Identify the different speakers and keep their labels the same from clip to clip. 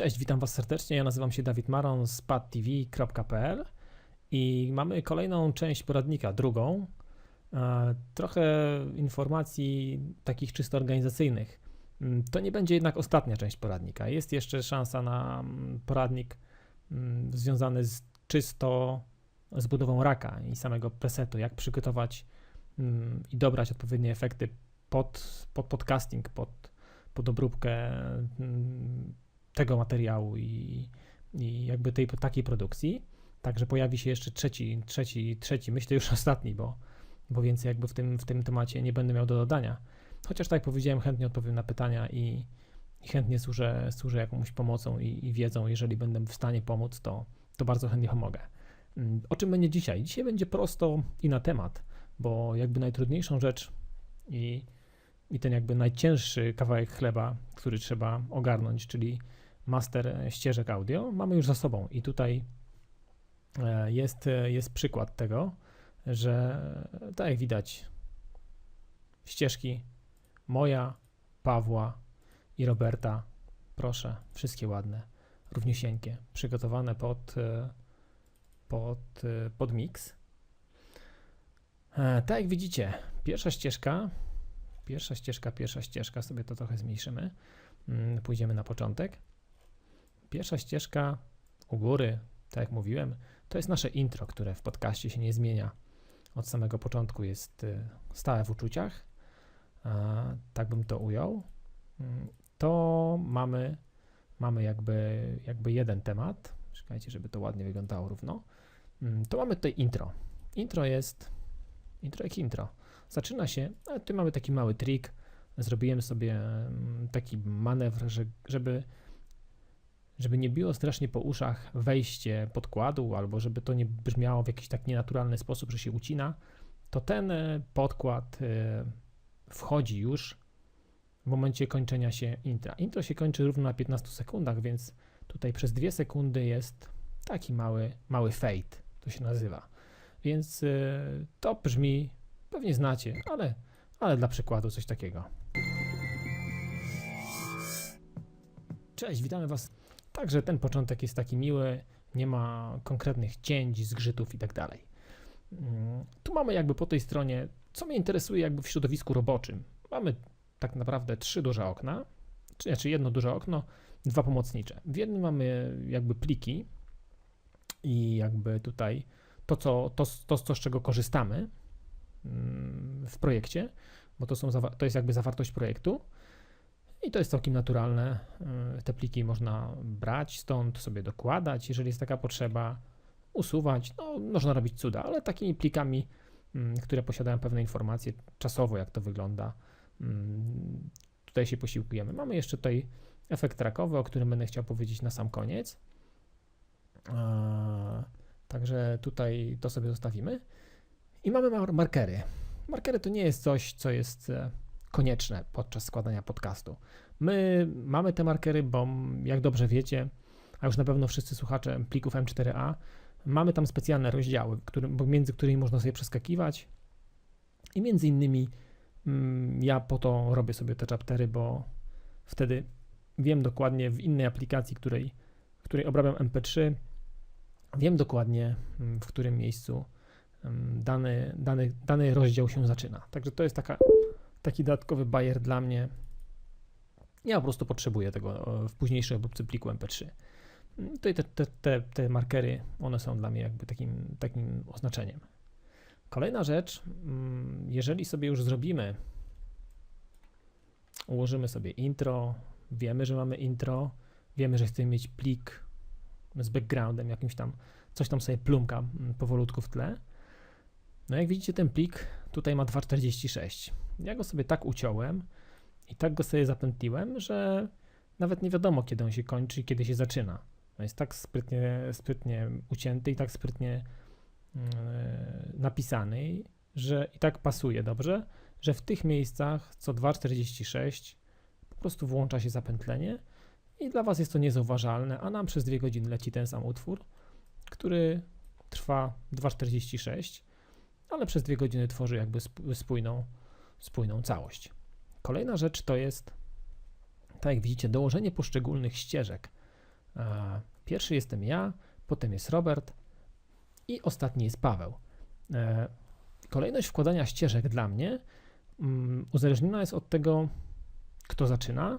Speaker 1: Cześć, witam Was serdecznie. Ja nazywam się Dawid Maron z padtv.pl i mamy kolejną część poradnika, drugą. E, Trochę informacji takich czysto organizacyjnych. Mm, To nie będzie jednak ostatnia część poradnika. Jest jeszcze szansa na mm, poradnik mm, związany z czysto z budową raka i samego presetu, jak przygotować i dobrać odpowiednie efekty pod, pod podcasting, pod, pod obróbkę tego materiału i, i jakby tej takiej produkcji. Także pojawi się jeszcze trzeci, trzeci, trzeci, myślę już ostatni, bo, bo więcej jakby w tym, w tym temacie nie będę miał do dodania. Chociaż tak jak powiedziałem, chętnie odpowiem na pytania i, i chętnie służę, służę jakąś pomocą i, i wiedzą. Jeżeli będę w stanie pomóc, to, to bardzo chętnie pomogę. Mm, O czym będzie dzisiaj? Dzisiaj będzie prosto i na temat, bo jakby najtrudniejszą rzecz i, i ten jakby najcięższy kawałek chleba, który trzeba ogarnąć, czyli master ścieżek audio, mamy już za sobą. I tutaj e, jest, jest przykład tego, że tak jak widać, ścieżki moja, Pawła i Roberta, proszę, wszystkie ładne, równiusieńkie, przygotowane pod, e, pod, e, pod mix. E, Tak jak widzicie, pierwsza ścieżka, pierwsza ścieżka, pierwsza ścieżka, sobie to trochę zmniejszymy. Mm, Pójdziemy na początek. Pierwsza ścieżka u góry, tak jak mówiłem, to jest nasze intro, które w podcaście się nie zmienia. Od samego początku jest y, stałe w uczuciach. Tak bym to ujął. Mm, To mamy, mamy jakby, jakby jeden temat. Czekajcie, żeby to ładnie wyglądało równo. Mm, To mamy tutaj intro. Intro jest intro jak intro. Zaczyna się, a tu mamy taki mały trik. Zrobiłem sobie mm, taki manewr, że, żeby żeby nie biło strasznie po uszach wejście podkładu, albo żeby to nie brzmiało w jakiś tak nienaturalny sposób, że się ucina, to ten e, podkład e, wchodzi już w momencie kończenia się intra. Intro się kończy równo na 15 sekundach, więc tutaj przez 2 sekundy jest taki mały, mały fade, to się nazywa. Więc e, to brzmi, pewnie znacie, ale, ale dla przykładu coś takiego. Cześć, witamy Was Także ten początek jest taki miły, nie ma konkretnych cięć, zgrzytów i tak. Mm, Tu mamy jakby po tej stronie, co mnie interesuje jakby w środowisku roboczym. Mamy tak naprawdę trzy duże okna, czy znaczy jedno duże okno, dwa pomocnicze. W jednym mamy jakby pliki i jakby tutaj to, co, to, to, to z czego korzystamy mm, w projekcie, bo to, są, to jest jakby zawartość projektu. I to jest całkiem naturalne. Yy, Te pliki można brać stąd, sobie dokładać, jeżeli jest taka potrzeba, usuwać. No, można robić cuda, ale takimi plikami, mm, które posiadają pewne informacje czasowo, jak to wygląda, mm, tutaj się posiłkujemy. Mamy jeszcze tutaj efekt trakowy, o którym będę chciał powiedzieć na sam koniec. Także tutaj to sobie zostawimy. I mamy mar- markery. Markery to nie jest coś, co jest e, konieczne podczas składania podcastu. My mamy te markery, bo jak dobrze wiecie, a już na pewno wszyscy słuchacze plików M4A, mamy tam specjalne rozdziały, który, między którymi można sobie przeskakiwać. I między innymi mm, ja po to robię sobie te chaptery, bo wtedy wiem dokładnie w innej aplikacji, której, której obrabiam MP3, wiem dokładnie mm, w którym miejscu mm, dany, dany, dany rozdział się zaczyna. Także to jest taka taki dodatkowy bajer dla mnie. Ja po prostu potrzebuję tego w późniejszej obróbce pliku MP3. Mm, Tutaj te, te, te, te markery, one są dla mnie jakby takim, takim oznaczeniem. Kolejna rzecz, mm, jeżeli sobie już zrobimy, ułożymy sobie intro, wiemy, że mamy intro, wiemy, że chcemy mieć plik z backgroundem, jakimś tam, coś tam sobie plumka mm, powolutku w tle. No jak widzicie, ten plik tutaj ma 2,46. Ja go sobie tak uciąłem i tak go sobie zapętliłem, że nawet nie wiadomo, kiedy on się kończy i kiedy się zaczyna. On jest tak sprytnie, sprytnie ucięty i tak sprytnie yy, napisany, że i tak pasuje dobrze, że w tych miejscach co 2,46 po prostu włącza się zapętlenie i dla Was jest to niezauważalne, a nam przez dwie godziny leci ten sam utwór, który trwa 2,46 ale przez dwie godziny tworzy jakby sp- spójną, spójną całość. Kolejna rzecz to jest, tak jak widzicie, dołożenie poszczególnych ścieżek E, Pierwszy jestem ja, potem jest Robert i ostatni jest Paweł. E, Kolejność wkładania ścieżek dla mnie mm, uzależniona jest od tego, kto zaczyna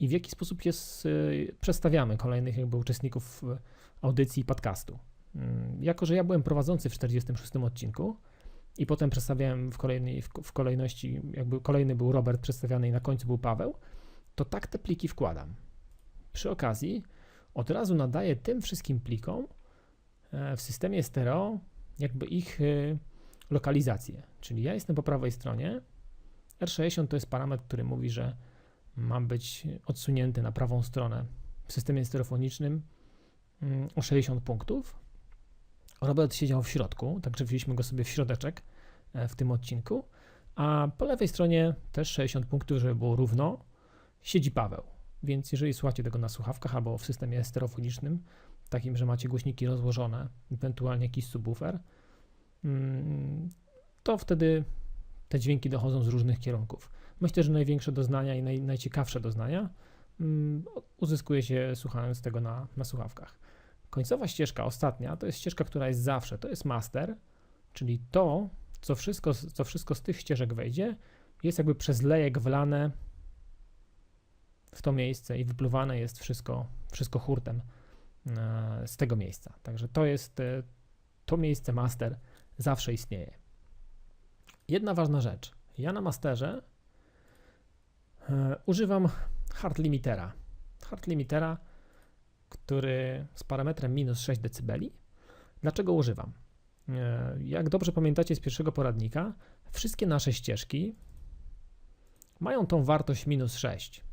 Speaker 1: i w jaki sposób jest, y, przedstawiamy kolejnych jakby uczestników y, audycji podcastu. Mm, Jako, że ja byłem prowadzący w 46 odcinku i potem przedstawiałem w, kolejnej, w, kolejności, jakby kolejny był Robert przedstawiany i na końcu był Paweł, to tak te pliki wkładam. Przy okazji od razu nadaję tym wszystkim plikom e, w systemie stereo jakby ich y, lokalizację. Czyli ja jestem po prawej stronie. R60 to jest parametr, który mówi, że mam być odsunięty na prawą stronę w systemie stereofonicznym mm, o 60 punktów. Robert siedział w środku, także wzięliśmy go sobie w środeczek e, w tym odcinku. A po lewej stronie też 60 punktów, żeby było równo, siedzi Paweł. Więc jeżeli słuchacie tego na słuchawkach albo w systemie stereofonicznym, takim, że macie głośniki rozłożone, ewentualnie jakiś subwoofer, mm, to wtedy te dźwięki dochodzą z różnych kierunków. Myślę, że największe doznania i naj, najciekawsze doznania mm, uzyskuje się słuchając tego na, na słuchawkach. Końcowa ścieżka, ostatnia, to jest ścieżka, która jest zawsze, to jest master, czyli to, co wszystko, co wszystko z tych ścieżek wejdzie, jest jakby przez lejek wlane w to miejsce i wypluwane jest wszystko, wszystko hurtem e, z tego miejsca. Także to jest, e, to miejsce master zawsze istnieje. Jedna ważna rzecz. Ja na masterze e, używam hard limitera. Hard limitera, który z parametrem minus 6 dB. Dlaczego używam? E, Jak dobrze pamiętacie z pierwszego poradnika, wszystkie nasze ścieżki mają tą wartość minus 6.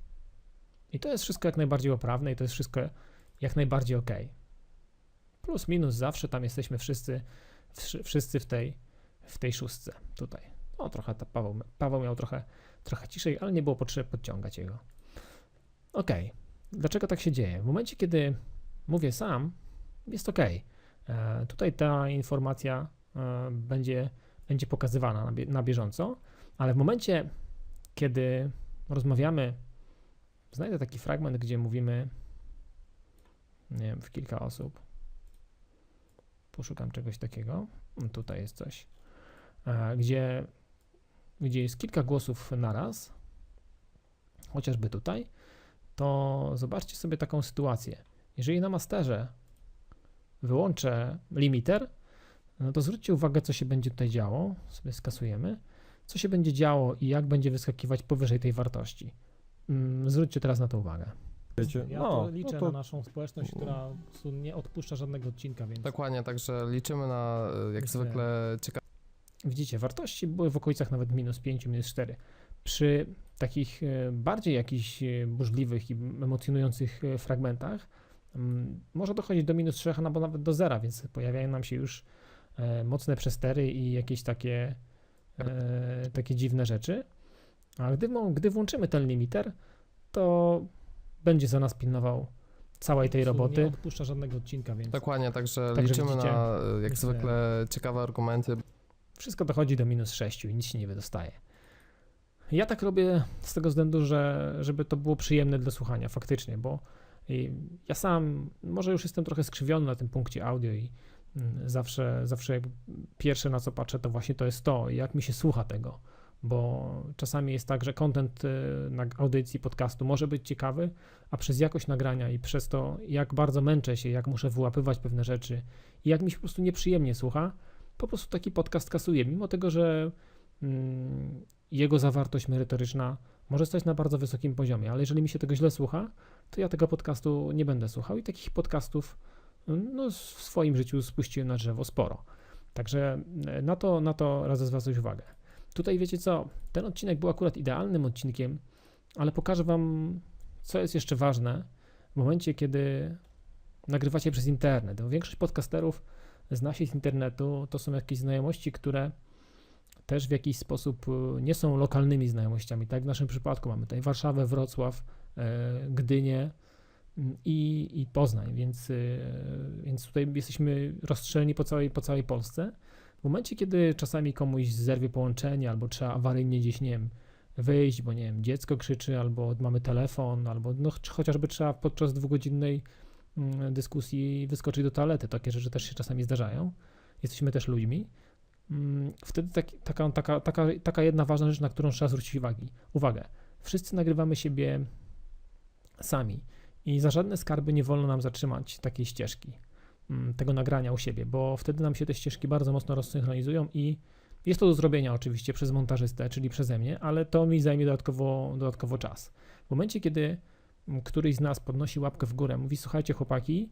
Speaker 1: I to jest wszystko jak najbardziej poprawne i to jest wszystko jak najbardziej ok. Plus, minus zawsze tam jesteśmy wszyscy, wszy- wszyscy w tej, w tej szóstce tutaj. No trochę ta Paweł, Paweł miał trochę, trochę ciszej, ale nie było potrzeby podciągać jego. Ok. Dlaczego tak się dzieje? W momencie, kiedy mówię sam, jest ok. E, tutaj ta informacja e, będzie, będzie pokazywana na, bie, na bieżąco, ale w momencie, kiedy rozmawiamy, znajdę taki fragment, gdzie mówimy, nie wiem, w kilka osób. Poszukam czegoś takiego. Tutaj jest coś, e, gdzie, gdzie jest kilka głosów naraz, chociażby tutaj, to zobaczcie sobie taką sytuację. Jeżeli na masterze wyłączę limiter, no to zwróćcie uwagę, co się będzie tutaj działo. Sobie skasujemy. Co się będzie działo i jak będzie wyskakiwać powyżej tej wartości. Mm, Zwróćcie teraz na to uwagę.
Speaker 2: Wiecie?
Speaker 1: Ja
Speaker 2: No,
Speaker 1: to liczę
Speaker 2: no to-
Speaker 1: na naszą społeczność, która nie odpuszcza żadnego odcinka, więc
Speaker 3: Dokładnie, także liczymy na jak
Speaker 1: Myślę-
Speaker 3: zwykle ciekawe
Speaker 1: widzicie, wartości były w okolicach nawet minus 5, minus 4. Przy takich e, bardziej jakichś e, burzliwych i emocjonujących e, fragmentach mm, może dochodzić do minus 3 albo nawet do zera, więc pojawiają nam się już mocne przestery i jakieś takie, takie dziwne rzeczy. A gdy, gdy włączymy ten limiter, to będzie za nas pilnował całej tej roboty. Nie odpuszcza żadnego odcinka, więc
Speaker 3: Dokładnie, także,
Speaker 1: Także
Speaker 3: liczymy
Speaker 1: widzicie,
Speaker 3: na jak
Speaker 1: myślę-
Speaker 3: zwykle ciekawe argumenty.
Speaker 1: wszystko dochodzi do minus 6 i nic się nie wydostaje. Ja tak robię z tego względu, że żeby to było przyjemne dla słuchania faktycznie, bo ja sam może już jestem trochę skrzywiony na tym punkcie audio i mm, zawsze, zawsze jak pierwsze na co patrzę to właśnie to jest to, jak mi się słucha tego, bo czasami jest tak, że content y, na audycji, podcastu może być ciekawy, a przez jakość nagrania i przez to, jak bardzo męczę się, jak muszę wyłapywać pewne rzeczy i jak mi się po prostu nieprzyjemnie słucha, po prostu taki podcast kasuje, mimo tego, że mm, jego zawartość merytoryczna może stać na bardzo wysokim poziomie, ale jeżeli mi się tego źle słucha, to ja tego podcastu nie będę słuchał i takich podcastów no, w swoim życiu spuściłem na drzewo sporo. Także e, na to, na to radzę zwracać uwagę. Tutaj wiecie co, ten odcinek był akurat idealnym odcinkiem, ale pokażę wam, co jest jeszcze ważne w momencie, kiedy nagrywacie przez internet. Większość podcasterów zna się z internetu, to są jakieś znajomości, które też w jakiś sposób y, nie są lokalnymi znajomościami. Tak w naszym przypadku mamy tutaj Warszawę, Wrocław, e, Gdynię mm, i, i Poznań, więc, y, więc tutaj jesteśmy rozstrzeleni po całej, po całej Polsce. W momencie, kiedy czasami komuś zerwie połączenie albo trzeba awaryjnie gdzieś, nie wiem, wyjść, bo nie wiem, dziecko krzyczy, albo mamy telefon, albo no, ch- chociażby trzeba podczas dwugodzinnej mm, dyskusji wyskoczyć do toalety. Takie rzeczy też się czasami zdarzają. Jesteśmy też ludźmi. Mm, Wtedy taki, taka, taka, taka, taka jedna ważna rzecz, na którą trzeba zwrócić uwagi, uwagę. Wszyscy nagrywamy siebie sami i za żadne skarby nie wolno nam zatrzymać takiej ścieżki, mm, tego nagrania u siebie, bo wtedy nam się te ścieżki bardzo mocno rozsynchronizują i jest to do zrobienia oczywiście przez montażystę, czyli przeze mnie, ale to mi zajmie dodatkowo, dodatkowo czas. W momencie, kiedy mm, któryś z nas podnosi łapkę w górę, mówi: Słuchajcie, chłopaki,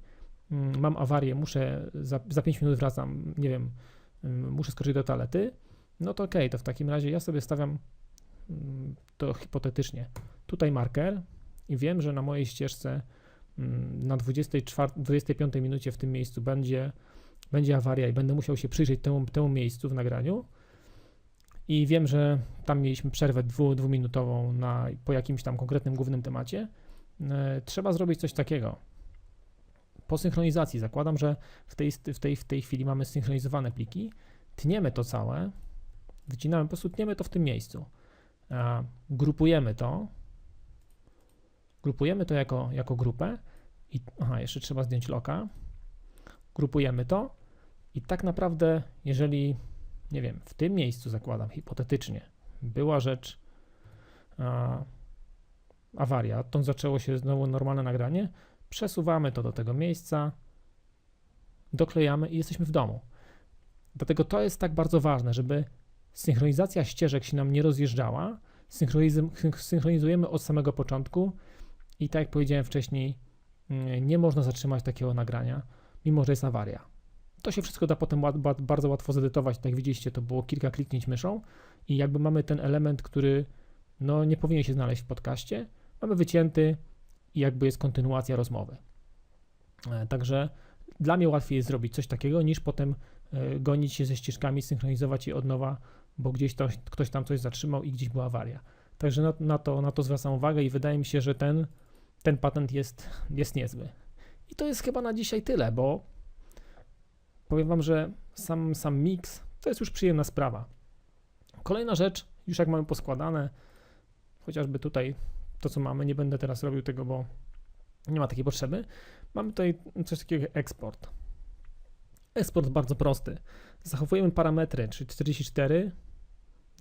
Speaker 1: mam awarię, muszę za, za 5 minut wracam, nie wiem, muszę skoczyć do toalety, no to okej, to w takim razie ja sobie stawiam to hipotetycznie tutaj marker i wiem, że na mojej ścieżce na 24, 25 minucie w tym miejscu będzie, będzie awaria i będę musiał się przyjrzeć temu, temu miejscu w nagraniu. I wiem, że tam mieliśmy przerwę dwu, dwuminutową na, po jakimś tam konkretnym głównym temacie. E, trzeba zrobić coś takiego. Po synchronizacji zakładam, że w tej, w, tej, w tej chwili mamy synchronizowane pliki. Tniemy to całe, wycinamy, po prostu tniemy to w tym miejscu. E, grupujemy to, grupujemy to jako, jako grupę i aha, jeszcze trzeba zdjąć loka. Grupujemy to i tak naprawdę, jeżeli nie wiem, w tym miejscu zakładam hipotetycznie, była rzecz a, awaria, to zaczęło się znowu normalne nagranie, przesuwamy to do tego miejsca, doklejamy i jesteśmy w domu. Dlatego to jest tak bardzo ważne, żeby synchronizacja ścieżek się nam nie rozjeżdżała, synchroniz- syn- synchronizujemy od samego początku i tak jak powiedziałem wcześniej, mm, nie można zatrzymać takiego nagrania, mimo że jest awaria. To się wszystko da potem bardzo łatwo zedytować. Tak jak widzieliście, to było kilka kliknięć myszą i jakby mamy ten element, który no, nie powinien się znaleźć w podcaście, mamy wycięty i jakby jest kontynuacja rozmowy. E, Także dla mnie łatwiej jest zrobić coś takiego, niż potem e, gonić się ze ścieżkami, synchronizować je od nowa, bo gdzieś to, ktoś tam coś zatrzymał i gdzieś była awaria. Także na, na, to, na to zwracam uwagę i wydaje mi się, że ten, ten patent jest, jest niezły. I to jest chyba na dzisiaj tyle, bo powiem Wam, że sam, sam mix to jest już przyjemna sprawa. Kolejna rzecz, już jak mamy poskładane, chociażby tutaj to, co mamy, nie będę teraz robił tego, bo nie ma takiej potrzeby. Mamy tutaj coś takiego jak eksport. Eksport bardzo prosty. Zachowujemy parametry, czyli 44,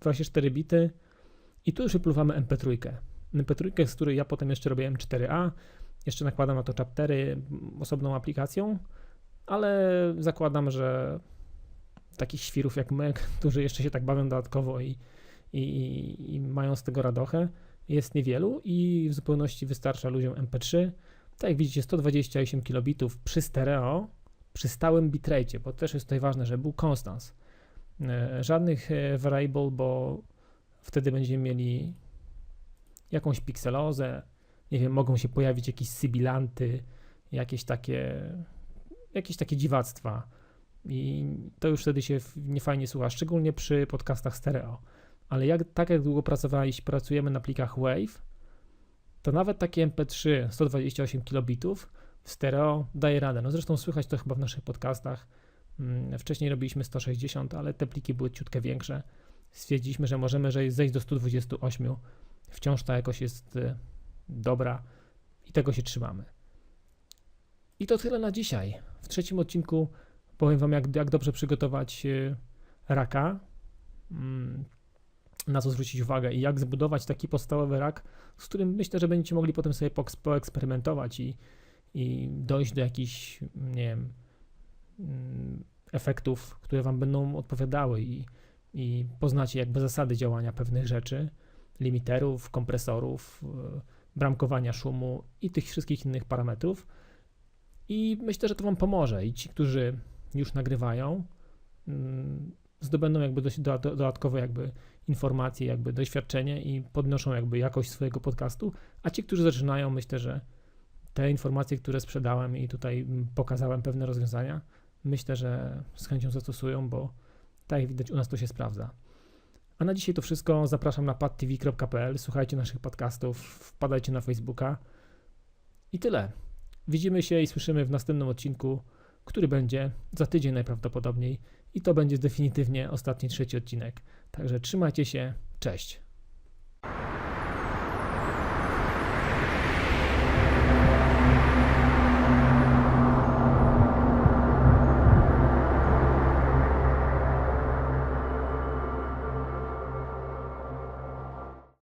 Speaker 1: 24 bity i tu już wypluwamy MP3. MP3, z której ja potem jeszcze robię M4A, jeszcze nakładam na to chaptery osobną aplikacją, ale zakładam, że takich świrów jak my, którzy jeszcze się tak bawią dodatkowo i, i, i mają z tego radochę, jest niewielu i w zupełności wystarcza ludziom MP3. Tak jak widzicie, 128 kilobitów przy stereo, przy stałym bitrate, bo też jest tutaj ważne, żeby był konstans. E, Żadnych e, variable, bo wtedy będziemy mieli jakąś pikselozę, nie wiem, mogą się pojawić jakieś sybilanty, jakieś takie jakieś takie dziwactwa i to już wtedy się niefajnie słucha, szczególnie przy podcastach stereo. Ale jak, tak jak długo pracowaliśmy, pracujemy na plikach WAV, to nawet takie MP3 128 kilobitów w stereo daje radę. No zresztą słychać to chyba w naszych podcastach. Mm, Wcześniej robiliśmy 160, ale te pliki były ciutkę większe. Stwierdziliśmy, że możemy że zejść do 128. Wciąż ta jakość jest y, dobra i tego się trzymamy. I to tyle na dzisiaj. W trzecim odcinku powiem Wam, jak, jak dobrze przygotować e, raka, mm, na co zwrócić uwagę i jak zbudować taki podstawowy rak, z którym myślę, że będziecie mogli potem sobie poeks- poeksperymentować i, i dojść do jakichś, nie wiem, mm, efektów, które Wam będą odpowiadały i, i poznacie jakby zasady działania pewnych rzeczy, limiterów, kompresorów, e, bramkowania szumu i tych wszystkich innych parametrów. I myślę, że to Wam pomoże. I ci, którzy już nagrywają, mm, zdobędą jakby dość do, do, dodatkowe jakby informacje, jakby doświadczenie i podnoszą jakby jakość swojego podcastu. A ci, którzy zaczynają, myślę, że te informacje, które sprzedałem i tutaj mm, pokazałem pewne rozwiązania, myślę, że z chęcią zastosują, bo tak jak widać u nas to się sprawdza. A na dzisiaj to wszystko. Zapraszam na padtv.pl, słuchajcie naszych podcastów, wpadajcie na Facebooka i tyle. Widzimy się i słyszymy w następnym odcinku, który będzie za tydzień najprawdopodobniej i to będzie definitywnie ostatni trzeci odcinek. Także trzymajcie się, cześć.